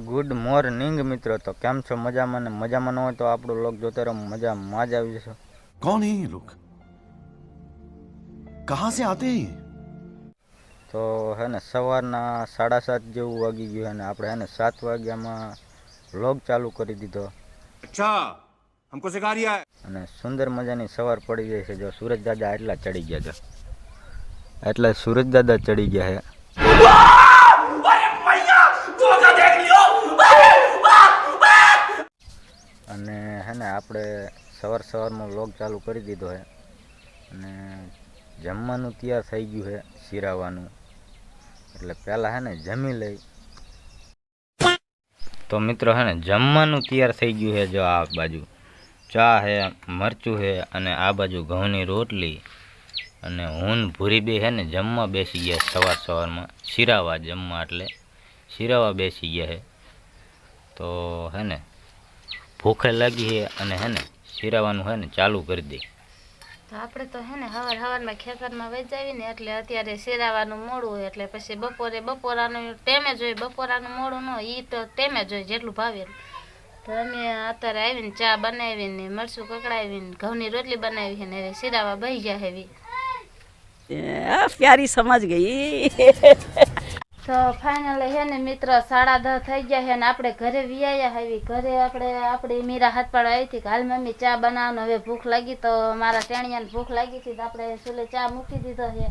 Good morning મિત્રો તો કેમ છો મજામાં ને મજામાં ન હોય તો આપણું લોક જોતા રહો મજામાં જ આવી જશો कौन है ये लोग कहां से आते हैं ये? તો હે ને સવારના સાડા સાત જેવું વાગી ગયું અને આપણે હે ને સાત વાગ્યામાં વ્લોગ ચાલુ કરી દીધો अच्छा हमको सिखा रिया है અને સુંદર મજાની સવાર પડી ગઈ છે જો સૂરજ દાદા એટલા ચડી ગયા છે એટલે સૂરજ દાદા ચડી ગયા છે અને હે ને આપણે સવાર સવારમાં વ્લોગ ચાલુ કરી દીધો છે અને જમવાનું તૈયાર થઈ ગયું છે શીરાવાનું. એટલે પહેલાં હે ને જમી લઈ. તો મિત્રો હે ને જમવાનું તૈયાર થઈ ગયું છે જો આ બાજુ. ચા છે મરચું છે અને આ બાજુ ઘઉંની રોટલી. અને હું ભૂરી બે હે ને જમવા બેસી ગયા સવાર સવારમાં. શીરાવા જમવા એટલે. શીરાવા બેસી ગયા છે તો હે ને ભૂખે લાગી છે અને હે ને શીરાવાનું ને ચાલુ કરી દે. તો આપણે તો હે ને હવાર હવારમાં ખેતરમાં વેચાવીને એટલે અત્યારે શેરાવાનું મોડું હોય એટલે પછી બપોરે બપોરાનું ટેમે જ હોય બપોરાનું મોડું ન એ તો ટેમે જોઈએ જેટલું ભાવે તો અમે અત્યારે આવીને ચા બનાવીને મરસું કકડાવીને ઘઉંની રોટલી બનાવી ને શેરાવા બહી જાય હેવી પ્યારી સમજ ગઈ. તો ફાઇનલ હે ને મિત્ર સાડા દસ થઈ ગયા છે ને આપણે ઘરે વિયાયા આવી ઘરે આપણે આપણી મીરા હાથ પાડવા આવી હતી હાલ મમ્મી ચા બનાવવાનો હવે ભૂખ લાગી તો મારા ટેણિયાને ભૂખ લાગી હતી તો આપણે સુલે ચા મૂકી દીધો છે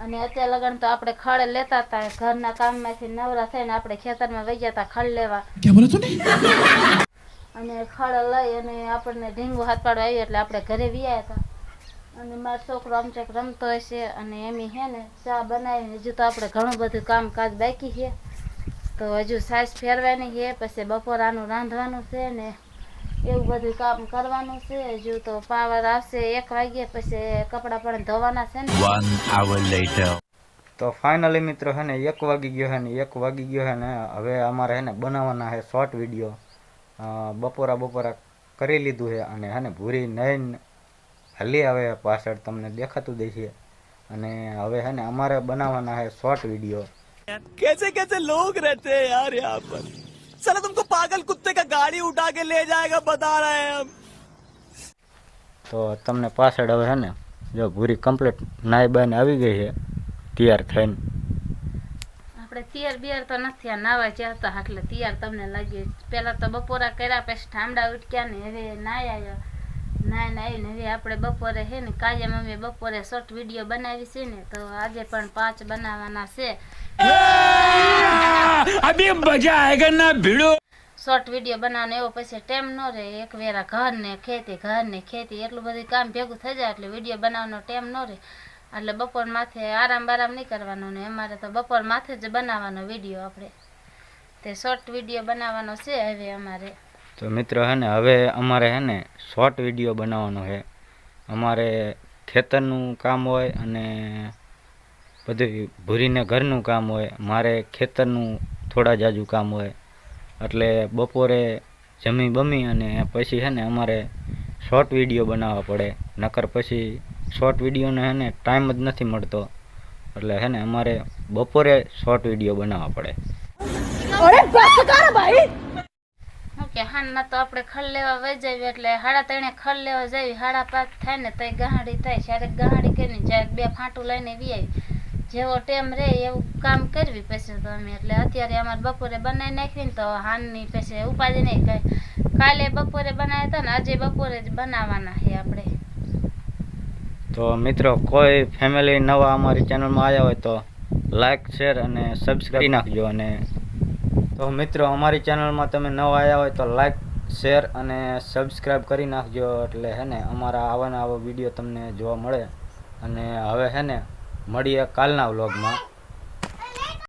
અને અત્યારે લગન તો આપણે ખડ લેતા હતા ઘરના કામમાંથી નવરા થઈને આપણે ખેતરમાં વહી ગયા હતા ખડ લેવા. અને ખડ લઈ અને આપણને ઢીંગું હાથ પાડવા આવી એટલે આપણે ઘરે વિયાયા હતા. અને મારો છોકરો આમ ચેક રમતો હશે અને એમી હે ને ચા બનાવીને હજુ તો આપણે ઘણું બધું કામકાજ બાકી છે. તો હજુ સાસ ફેરવાની છે પછી બપોરાનું રાંધવાનું છે ને એવું બધું કામ કરવાનું છે. હજુ તો પાવર આવશે એક વાગ્યે પછી કપડાં પણ ધોવાના છે ને. તો ફાઇનલી મિત્રો હે ને એક વાગી ગયો હે ને એક વાગી ગયો હે ને હવે અમારે હે ને બનાવવાના છે શોર્ટ વીડિયો બપોરા બપોરા કરી લીધું છે અને હે ને ભૂરી નઈને હલી આવે પાછળ તમને દેખાતું દેશે અને હવે હે ને અમારે બનાવવાના છે શોર્ટ વિડીયો कैसे कैसे लोग रहते हैं यार यहाँ पर साला तुमको पागल कुत्ते का गाड़ी उठा के ले जाएगा बता रहे हैं हम તો તમને પાછળ હવે હે ને જો ભૂરી કમ્પ્લીટ નાઈ બાઈને આવી ગઈ છે તૈયાર થઈને આપણે તૈયાર બિયાર તો નથી આ નાવા જતા એટલે તૈયાર તમને લાગ્યું પહેલા તો બપોરા કર્યા પછી ઠામડા ઉટક્યા ને હવે નાય ના ના એ હવે આપણે બપોરે છે ને કાલે મમ્મી બપોરે શોર્ટ વીડિયો બનાવી છે ને તો આજે પણ પાંચ બનાવવાના છે. અભી મજા આયેગા ના ભીડો? શોર્ટ વીડિયો બનાવવાનો એવો પછી ટાઈમ ન રહે. એક વેરા ઘર ને ખેતી ઘર ને ખેતી એટલું બધું કામ ભેગું થઈ જાય એટલે વીડિયો બનાવવાનો ટાઈમ ન રહે. એટલે બપોર માથે આરામ બારામ નહીં કરવાનો ને અમારે તો બપોર માથે જ બનાવવાનો વીડિયો આપણે. તે શોર્ટ વીડિયો બનાવવાનો છે હવે અમારે. તો મિત્રો હે ને, હવે અમારે હે ને શોર્ટ વીડિયો બનાવવાનો છે અમારે ખેતરનું કામ હોય અને બધું ભૂરીને ઘરનું કામ હોય. મારે ખેતરનું થોડા જાજુ કામ હોય. એટલે બપોરે જમી બમી અને પછી છે ને અમારે શોર્ટ વીડિયો બનાવવા પડે. નકર પછી શોર્ટ વિડીયોને હે ને ટાઈમ જ નથી મળતો. એટલે હે ને અમારે બપોરે શોર્ટ વીડિયો બનાવવા પડે. શું કે હાનમાં તો આપણે ખડ લેવા વહી જઈએ એટલે હાડા ત્રણે ખલ લેવા જઈએ, હાડા પાંચ થાય ને તઈ ગહાડી થાય. ક્યારેક ગહાડી કરીને ક્યારેક બે ફાંટું લઈને વી જેવો ટેમ રહે એવું કામ કરવી પછી તો અમે. એટલે અત્યારે અમારે બપોરે બનાવી નાખી ને તો હાનની પછી ઉપાધિ નહીં કાંઈ કાલે બપોરે બનાવ્યા હતા ને આજે બપોરે જ બનાવવાના છે આપણે. તો મિત્રો, કોઈ ફેમિલી નવા અમારી ચેનલમાં આવ્યા હોય તો લાઈક શેર અને સબસ્ક્રાઈબ નાખજો અને તો મિત્રો, અમારી ચેનલમાં તમે નવા આવ્યા હોય તો લાઈક શેર અને સબસ્ક્રાઈબ કરી નાખજો. એટલે હે ને, અમારા આવાના આવા વીડિયો તમને જોવા મળે. અને હવે હે ને, મળીએ કાલના વ્લોગમાં